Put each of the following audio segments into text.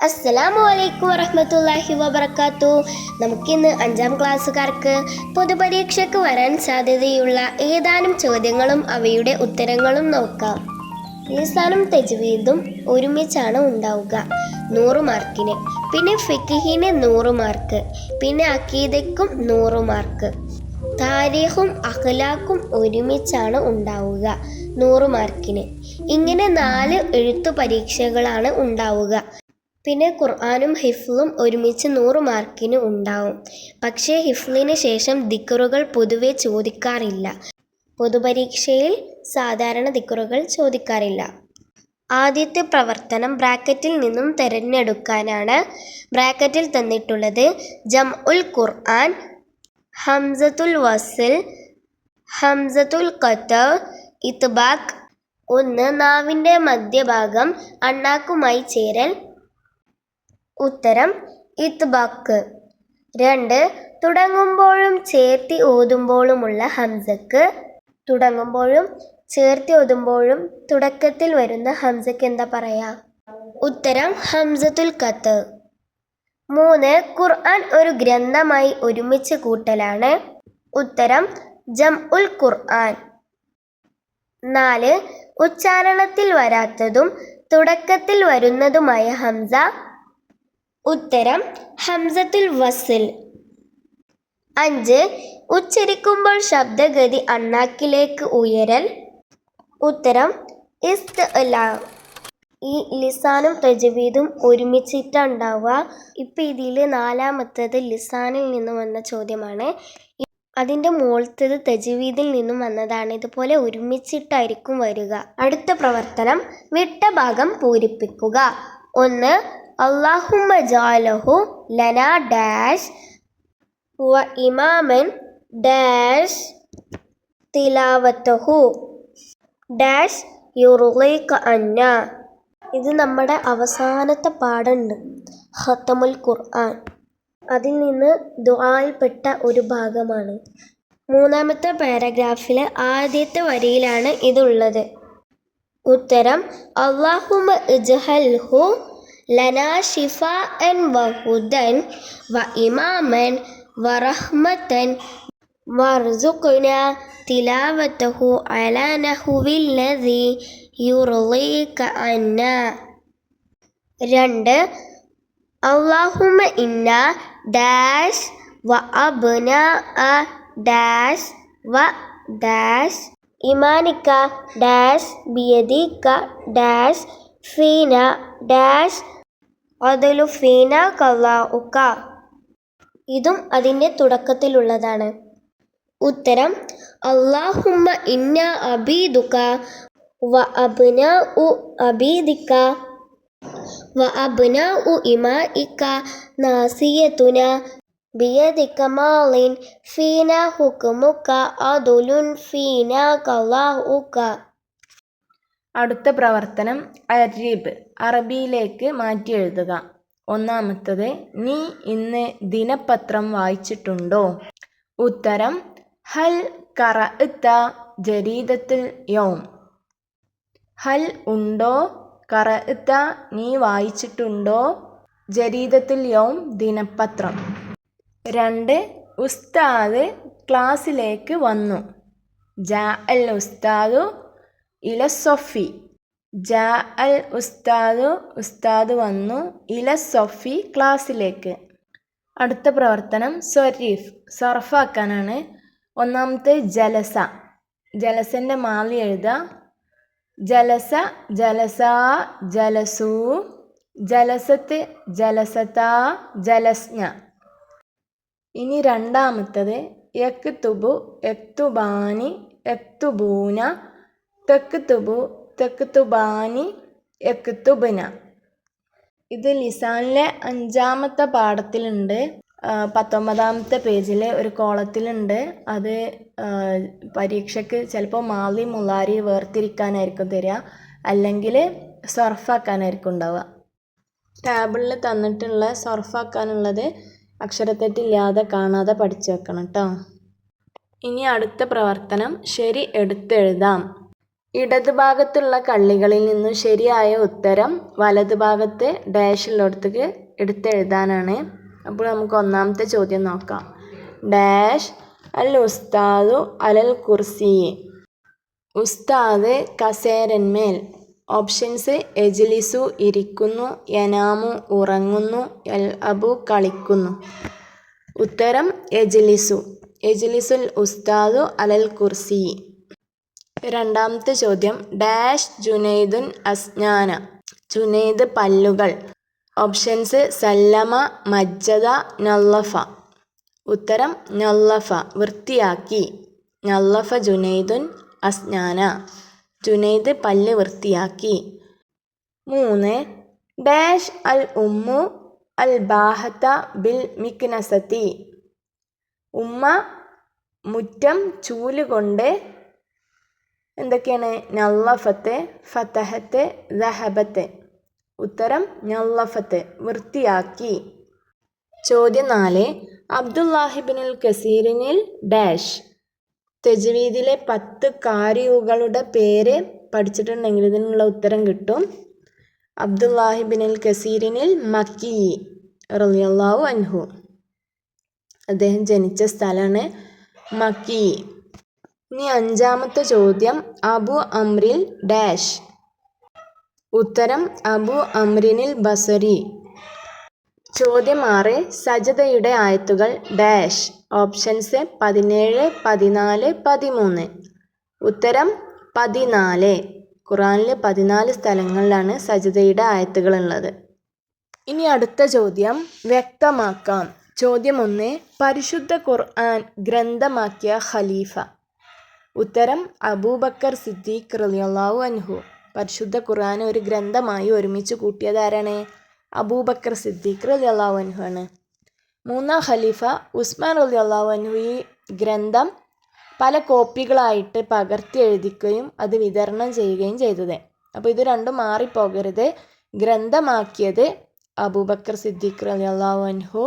അസ്സലാമു അലൈക്കും വറഹമത്തല്ലാഹി വബർക്കാത്തു നമുക്കിന്ന് അഞ്ചാം ക്ലാസ്സുകാർക്ക് പൊതുപരീക്ഷയ്ക്ക് വരാൻ സാധ്യതയുള്ള ഏതാനും ചോദ്യങ്ങളും അവയുടെ ഉത്തരങ്ങളും നോക്കാം. ലിസാനും തെജ്വീദും ഒരുമിച്ചാണ് ഉണ്ടാവുക. നൂറ് മാർക്കിന്. പിന്നെ ഫിക്കിഹിന് നൂറ് മാർക്ക്. പിന്നെ അക്കീദയ്ക്കും നൂറ് മാർക്ക്. താരീഖും അഖ്ലാഖും ഒരുമിച്ചാണ് ഉണ്ടാവുക. നൂറ് മാർക്കിന്. ഇങ്ങനെ നാല് എഴുത്തു പരീക്ഷകളാണ് ഉണ്ടാവുക. പിന്നെ ഖുർആാനും ഹിഫ്ലും ഒരുമിച്ച് നൂറ് മാർക്കിന് ഉണ്ടാവും. പക്ഷേ ഹിഫ്ലിന് ശേഷം ദിക്കറുകൾ പൊതുവെ ചോദിക്കാറില്ല. പൊതുപരീക്ഷയിൽ സാധാരണ ദിക്കറുകൾ ചോദിക്കാറില്ല. ആദ്യത്തെ പ്രവർത്തനം ബ്രാക്കറ്റിൽ നിന്നും തിരഞ്ഞെടുക്കാനാണ് ബ്രാക്കറ്റിൽ തന്നിട്ടുള്ളത്. ജം ഉൽ ഖുർആൻ ഹംസത്തുൽ വസിൽ ഹംസത്തുൽ ഖത്തർ ഇത്ബാഖ് ഒന്ന് നാവിന്റെ മധ്യഭാഗം അണ്ണാക്കുമായി ചേരൽ ഉത്തരം ഇത്ബാക്ക്. രണ്ട് തുടങ്ങുമ്പോഴും ചേർത്തി ഓതുമ്പോഴുമുള്ള ഹംസക്ക്. തുടങ്ങുമ്പോഴും ചേർത്തി ഓതുമ്പോഴും തുടക്കത്തിൽ വരുന്ന ഹംസക്ക് എന്താ പറയാ? ഉത്തരം ഹംസത്തുൽ കത്ത്. മൂന്ന് ഖുർആൻ ഒരു ഗ്രന്ഥമായി ഒരുമിച്ച് കൂട്ടലാണ്. ഉത്തരം ജം ഉൽ ഖുർആൻ. നാല് ഉച്ചാരണത്തിൽ വരാത്തതും തുടക്കത്തിൽ വരുന്നതുമായ ഹംസ ഉത്തരം ഹംസത്തുൽ വസിൽ. അഞ്ച് ഉച്ചരിക്കുമ്പോൾ ശബ്ദഗതി അണ്ണാക്കിലേക്ക് ഉയരൽ. ഉത്തരം ഇസ്ത് ഈ ലിസാനും തജവീദും ഒരുമിച്ചിട്ടാണ് ഉണ്ടാവുക ഇപ്പം ഇതിൽ നാലാമത്തത് ലിസാനിൽ നിന്നും വന്ന ചോദ്യമാണ്. അതിന്റെ മുകളത്തത് തജവീദിൽ നിന്നും വന്നതാണ്. ഇതുപോലെ ഒരുമിച്ചിട്ടായിരിക്കും വരിക. അടുത്ത പ്രവർത്തനം വിട്ട ഭാഗം പൂരിപ്പിക്കുക. ഒന്ന് അള്ളാഹുമ്മ ജാലഹു ലന ഡാഷ് വ ഇമാമൻ ഡാഷ് തിലാവത്തഹു. ഡാഷ് യുറുലൈക അന്ന. ഇത് നമ്മുടെ അവസാനത്തെ പാടുണ്ട് ഹത്തമുൽ ഖുർആൻ. അതിൽ നിന്ന് ദുആയിൽപ്പെട്ട ഒരു ഭാഗമാണ്. മൂന്നാമത്തെ പാരഗ്രാഫിലെ ആദ്യത്തെ വരിയിലാണ് ഇതുള്ളത്. ഉത്തരം അള്ളാഹുമ ഇജ്ഹൽഹു ലനാ ഷിഫാഅൻ വഹുദൻ വ ഇമാമൻ വറഹ്മതൻ വർസുഖ്ന തിലാവത്തഹു അലാ നഹുവിൽ ലദി യുർളീക അന്ന രണ്ട് അള്ളാഹുമ ഇന്ന ഡാഷ് വ അബ്ന അ ഡാഷ് വ ഡാഷ് ഇമാനിക്ക ഡാഷ് ബിയദിക്ക ഡാഷ് ഫീന ഡാഷ് ഉക്ക. ഇതും അതിന്റെ തുടക്കത്തിലുള്ളതാണ്. ഉത്തരം അള്ളാഹുമ്മ ഇന്ന അബീദുക വ അബ്ന ഉ അബീദിക്ക വ അബ്ന ഉ ഇമാഇക്ക നാസിയതുന ബിയദിക്ക മാളിൻ ഫീന ഹുക്കുമുക്ക അദുലുൻ ഫീന കള്ളാഉക്ക അടുത്ത പ്രവർത്തനം അരീബ് അറബിയിലേക്ക് മാറ്റി എഴുതുക. ഒന്നാമത്തത് നീ ഇന്ന് ദിനപത്രം വായിച്ചിട്ടുണ്ടോ? ഉത്തരം ഹൽ കറഅത്ത ജരീദത്തിൽ യോം. ഹൽ ഉണ്ടോ? കറഅത്ത നീ വായിച്ചിട്ടുണ്ടോ? ജരീദത്തിൽ യോം ദിനപത്രം. രണ്ട് ഉസ്താദ് ക്ലാസ്സിലേക്ക് വന്നു. ജാ അൽ ഉസ്താദു ഇല സൊഫി ജാ അൽ ഉസ്താദു ഉസ്താദ് വന്നു ഇല സൊഫി ക്ലാസ്സിലേക്ക്. അടുത്ത പ്രവർത്തനം സ്വരീഫ് സർഫാക്കാനാണ് ഒന്നാമത്തെ ജലസ. ജലസന്റെ മാലി എഴുതാം. ജലസ ജലസ ജലസു ജലസത്ത് ജലസത ജലസ്ഞ. ഇനി രണ്ടാമത്തത് യക്തുബു യക്തുബാനി യക്തുബൂന തെക്കുത്തുബു തെക്കുത്തുബാനി യക്തുബന. ഇത് ലിസാനിലെ അഞ്ചാമത്തെ പാഠത്തിലുണ്ട്. പത്തൊമ്പതാമത്തെ പേജിലെ ഒരു കോളത്തിലുണ്ട്. അത് പരീക്ഷയ്ക്ക് ചിലപ്പോൾ മാലി മുലാരി വേർതിരിക്കാനായിരിക്കും തരിക അല്ലെങ്കിൽ സർഫാക്കാനായിരിക്കും ഉണ്ടാവുക. ടേബിളിൽ തന്നിട്ടുള്ള സർഫാക്കാനുള്ളത് അക്ഷരത്തെറ്റില്ലാതെ കാണാതെ പഠിച്ചു വെക്കണം കേട്ടോ. ഇനി അടുത്ത പ്രവർത്തനം ശരി എടുത്തെഴുതാം. ഇടതുഭാഗത്തുള്ള കള്ളികളിൽ നിന്നും ശരിയായ ഉത്തരം വലതുഭാഗത്തെ ഡാഷുള്ളിടത്തേക്ക് എടുത്തെഴുതാനാണ്. അപ്പോൾ നമുക്ക് ഒന്നാമത്തെ ചോദ്യം നോക്കാം. ഡാഷ് അൽ ഉസ്താദു അലൽ കുർസി ഉസ്താദ് കസേരന്മേൽ ഓപ്ഷൻസ് എജിലിസു ഇരിക്കുന്നു യനാമു ഉറങ്ങുന്നു എൽ അബു കളിക്കുന്നു. ഉത്തരം എജിലിസു. എജിലിസുൽ ഉസ്താദു അലൽ കുർസി രണ്ടാമത്തെ ചോദ്യം. ഡാഷ് ജുനൈദുൻ അസ്ഞാന. ജുനൈദ് പല്ലുകൾ. ഓപ്ഷൻസ് സല്ലമ മജ്ജദ നല്ലഫ. ഉത്തരം നല്ലഫ. വൃത്തിയാക്കി. നല്ലഫ ജുനൈദുൻ അസ്ഞാന. ജുനൈദ് പല്ല് വൃത്തിയാക്കി. മൂന്ന്. ഡാഷ് അൽ ഉമ്മു അൽ ബാഹത്ത ബിൽ മിക്നസത്തി. ഉമ്മ മുറ്റം ചൂലുകൊണ്ട് എന്തൊക്കെയാണ്? നല്ലഫത്തെ ഫത്തഹത്തെ ദഹബത്തെ. ഉത്തരം നല്ലഫത്തെ. വൃത്തിയാക്കി. ചോദ്യം നാല്. Abdullah ibn al കസീറിനിൽ dash. തെജ്വീദിലെ പത്ത് കാരിയുകളുടെ പേര് പഠിച്ചിട്ടുണ്ടെങ്കിൽ ഇതിനുള്ള ഉത്തരം കിട്ടും. അബ്ദുല്ലാഹിബിനുൽ കസീറിനിൽ മക്കി റളിയല്ലാഹു അൻഹു. അദ്ദേഹം ജനിച്ച സ്ഥലമാണ് മക്കി. ഇനി അഞ്ചാമത്തെ ചോദ്യം. അബു അമ്രിൽ ഡാഷ്. ഉത്തരം അബു അമ്രിനിൽ ബസരി. ചോദ്യം ആറ്. സജതയുടെ ആയത്തുകൾ ഡാഷ്. ഓപ്ഷൻസ് പതിനേഴ് പതിനാല് പതിമൂന്ന്. ഉത്തരം പതിനാല്. ഖുറാനിൽ പതിനാല് സ്ഥലങ്ങളിലാണ് സജതയുടെ ആയത്തുകൾ ഉള്ളത് ഇനി അടുത്ത ചോദ്യം. വ്യക്തമാക്കാം. ചോദ്യം ഒന്ന്. പരിശുദ്ധ ഖുർആൻ ഗ്രന്ഥമാക്കിയ ഖലീഫ. ഉത്തരം അബൂബക്കർ സിദ്ദീഖ് റളിയല്ലാഹു അൻഹു. പരിശുദ്ധ ഖുർആൻ ഒരു ഗ്രന്ഥമായി ഒരുമിച്ച് കൂട്ടിയത് ആരാണ് അബൂബക്കർ സിദ്ദീഖ് റളിയല്ലാഹു അൻഹു ആണ്. മൂന്നാം ഖലീഫ ഉസ്മാൻ റളിയല്ലാഹു അൻഹു ഈ ഗ്രന്ഥം പല കോപ്പികളായിട്ട് പകർത്തി എഴുതിക്കുകയും അത് വിതരണം ചെയ്യുകയും ചെയ്തത്. അപ്പോൾ ഇത് രണ്ടും മാറിപ്പോകരുത്. ഗ്രന്ഥമാക്കിയത് അബൂബക്കർ സിദ്ദീഖ് റളിയല്ലാഹു അൻഹു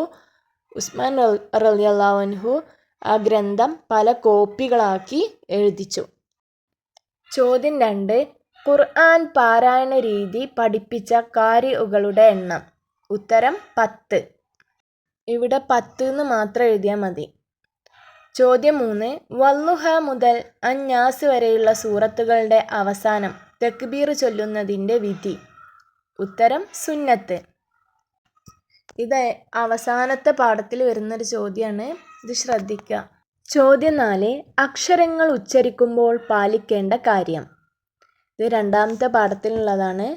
ഉസ്മാൻ റളിയല്ലാഹു അൻഹു ആ ഗ്രന്ഥം പല കോപ്പികളാക്കി എഴുതിച്ചു. ചോദ്യം രണ്ട് ഖുർആൻ പാരായണ രീതി പഠിപ്പിച്ച കാരികളുടെ എണ്ണം. ഉത്തരം പത്ത്. ഇവിടെ പത്ത് എന്ന് മാത്രം എഴുതിയാൽ മതി. ചോദ്യം മൂന്ന് വല്ലുഹ മുതൽ അന്യാസ് വരെയുള്ള സൂറത്തുകളുടെ അവസാനം തെക്ബീർ ചൊല്ലുന്നതിന്റെ വിധി. ഉത്തരം സുന്നത്ത്. ഇത് അവസാനത്തെ പാഠത്തിൽ വരുന്നൊരു ചോദ്യമാണ് ഇത് ശ്രദ്ധിക്കുക. ചോദ്യം നാല്. അക്ഷരങ്ങൾ ഉച്ചരിക്കുമ്പോൾ പാലിക്കേണ്ട കാര്യം. ഇത് രണ്ടാമത്തെ പാഠത്തിലുള്ളതാണ്.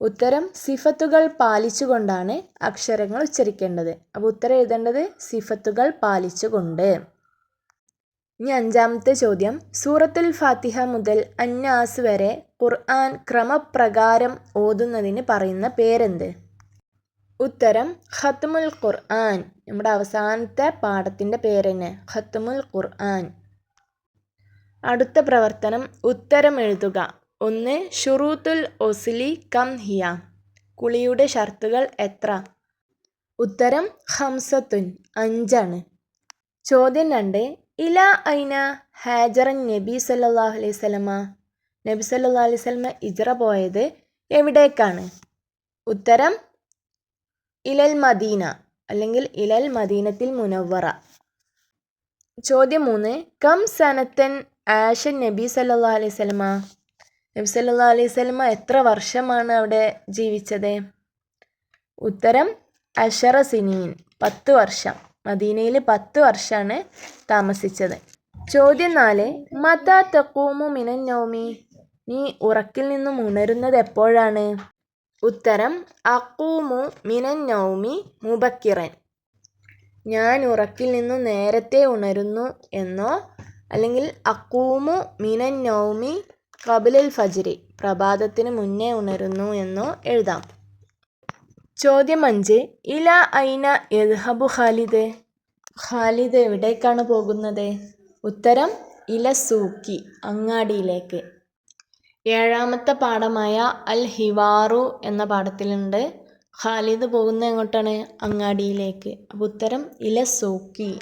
ഉത്തരം സിഫത്തുകൾ പാലിച്ചുകൊണ്ടാണ് അക്ഷരങ്ങൾ ഉച്ചരിക്കേണ്ടത്. അപ്പോൾ ഉത്തരം എഴുതേണ്ടത് സിഫത്തുകൾ പാലിച്ചുകൊണ്ട്. ഇനി അഞ്ചാമത്തെ ചോദ്യം. സൂറത്തുൽ ഫാത്തിഹ മുതൽ അന്നാസ് വരെ ഖുർആൻ ക്രമപ്രകാരം ഓതുന്നതിന് പറയുന്ന പേരെന്ത്? ഉത്തരം ഖത്മുൽ ഖുർആൻ. നമ്മുടെ അവസാനത്തെ പാഠത്തിന്റെ പേര് തന്നെ ഖത്മുൽ ഖുർആൻ. അടുത്ത പ്രവർത്തനം ഉത്തരം എഴുതുക. ഒന്ന് ഷുറൂത്തുൽ ഒസ്ലി കം ഹിയ. കുളിയുടെ ഷർത്തുകൾ എത്ര? ഉത്തരം ഹംസത്തുൻ അഞ്ചാണ്. ചോദ്യം രണ്ട് ഇല ഐന ഹാജറൻ നബി സല്ലല്ലാഹു അലൈഹി സ്വലമ നബി സല്ലാ അലൈഹി സ്വലമ ഇജറ പോയത് എവിടേക്കാണ്? ഉത്തരം ഇലൽ മദീന അല്ലെങ്കിൽ ഇലൽ മദീനത്തിൽ മുനവ്വറ. ചോദ്യം മൂന്ന് കം സനത്തൻ ആഷൻ നബി സല്ലാ അലൈഹി സ്വലമ നബി സല്ലാ അലൈഹി സ്വലമ എത്ര വർഷമാണ് അവിടെ ജീവിച്ചത്? ഉത്തരം അഷറ സിനീൻ പത്ത് വർഷം. മദീനയിൽ പത്ത് വർഷമാണ് താമസിച്ചത്. ചോദ്യം നാല് മതാ തക്കൂമു മിനൻ നോമി? നീ ഉറക്കിൽ നിന്നും ഉണരുന്നത് എപ്പോഴാണ്? ഉത്തരം അക്കൂമു മിനന്നൗമി നൗമി മുബക്കിറൻ. ഞാൻ ഉറക്കിൽ നിന്ന് നേരത്തെ ഉണരുന്നു എന്നോ അല്ലെങ്കിൽ അക്കൂമു മിനന്നൗമി നൗമി കബിലൽ ഫജിരി പ്രഭാതത്തിന് മുന്നേ ഉണരുന്നു എന്നോ എഴുതാം. ചോദ്യം അഞ്ച് ഇല ഐന യദ്ഹബു ഖാലിദ്? ഖാലിദ് എവിടേക്കാണ് പോകുന്നത്? ഉത്തരം ഇല സൂക്കി അങ്ങാടിയിലേക്ക്. ഏഴാമത്തെ പാഠമായ അൽ ഹിവാറു എന്ന പാഠത്തിലുണ്ട്. ഖാലിദ് പോകുന്ന എങ്ങോട്ടാണ്? അങ്ങാടിയിലേക്ക്. അപ്പോൾ ഉത്തരം ഇല സൂക്കി.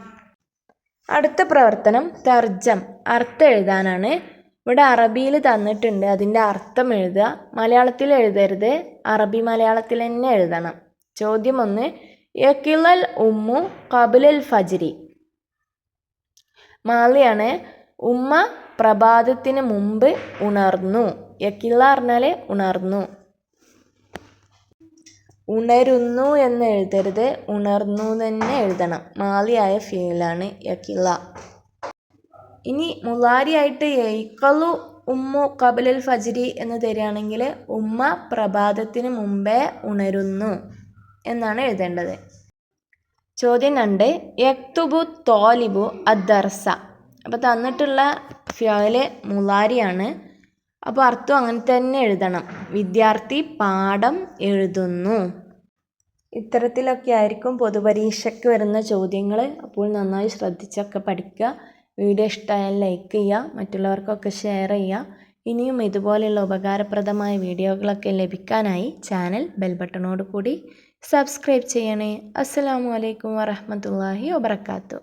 അടുത്ത പ്രവർത്തനം തർജം അർത്ഥം എഴുതാനാണ്. ഇവിടെ അറബിയിൽ തന്നിട്ടുണ്ട്. അതിന്റെ അർത്ഥം എഴുതുക. മലയാളത്തിൽ എഴുതരുത്. അറബി മലയാളത്തിൽ തന്നെ എഴുതണം. ചോദ്യം ഒന്ന് യക്കിലൽ ഉമ്മു കബിലൽ ഫജ്രി. മാലിയാണ് ഉമ്മ പ്രഭാതത്തിന് മുമ്പ് ഉണർന്നു. യക്കില്ല പറഞ്ഞാൽ ഉണർന്നു. ഉണരുന്നു എന്ന് എഴുതരുത് ഉണർന്നു തന്നെ എഴുതണം. മാലിയായ ഫീലാണ് യക്കില്ല ഇനി മുലാരിയായിട്ട് യൈക്കലു ഉമ്മു കബലൽ ഫജ്രി എന്ന് തരികയാണെങ്കിൽ ഉമ്മ പ്രഭാതത്തിന് മുമ്പേ ഉണരുന്നു എന്നാണ് എഴുതേണ്ടത്. ചോദ്യം രണ്ട് യക്തുബു തോലിബു അദ്ദർസ. അപ്പോൾ തന്നിട്ടുള്ള ഫ്യോയിൽ മുലാരിയാണ് അപ്പോൾ അർത്ഥം അങ്ങനെ തന്നെ എഴുതണം. വിദ്യാർത്ഥി പാഠം എഴുതുന്നു. ഇത്തരത്തിലൊക്കെ ആയിരിക്കും പൊതുപരീക്ഷയ്ക്ക് വരുന്ന ചോദ്യങ്ങൾ അപ്പോൾ നന്നായി ശ്രദ്ധിച്ചൊക്കെ പഠിക്കുക. വീഡിയോ ഇഷ്ടമായാൽ ലൈക്ക് ചെയ്യുക. മറ്റുള്ളവർക്കൊക്കെ ഷെയർ ചെയ്യുക. ഇനിയും ഇതുപോലെയുള്ള ഉപകാരപ്രദമായ വീഡിയോകളൊക്കെ ലഭിക്കാനായി ചാനൽ ബെൽ ബട്ടണോട് കൂടി സബ്സ്ക്രൈബ് ചെയ്യണേ. അസ്സലാമു അലൈക്കും വറഹ്മത്തുള്ളാഹി വബർക്കാത്തു